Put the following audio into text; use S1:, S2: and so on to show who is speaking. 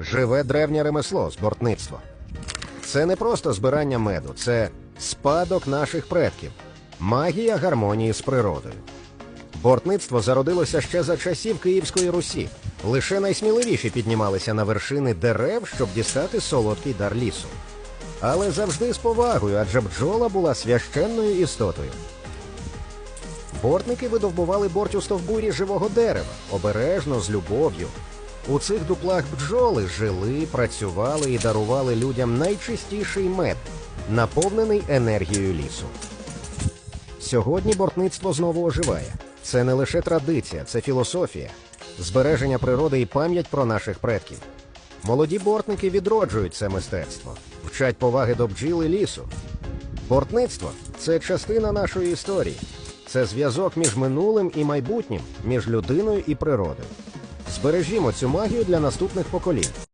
S1: живе древнє ремесло збортництво. Це не просто збирання меду, це спадок наших предків, магія гармонії з природою. Бортництво зародилося ще за часів Київської Русі. Лише найсміливіші піднімалися на вершини дерев, щоб дістати солодкий дар лісу. Але завжди з повагою, адже бджола була священною істотою. Бортники видовбували борть у стовбурі живого дерева, обережно, з любов'ю. У цих дуплах бджоли жили, працювали і дарували людям найчистіший мед, наповнений енергією лісу. Сьогодні бортництво знову оживає. Це не лише традиція, це філософія, збереження природи і пам'ять про наших предків. Молоді бортники відроджують це мистецтво, вчать поваги до бджіл і лісу. Бортництво це частина нашої історії. Це зв'язок між минулим і майбутнім, між людиною і природою. Збережімо цю магію для наступних поколінь.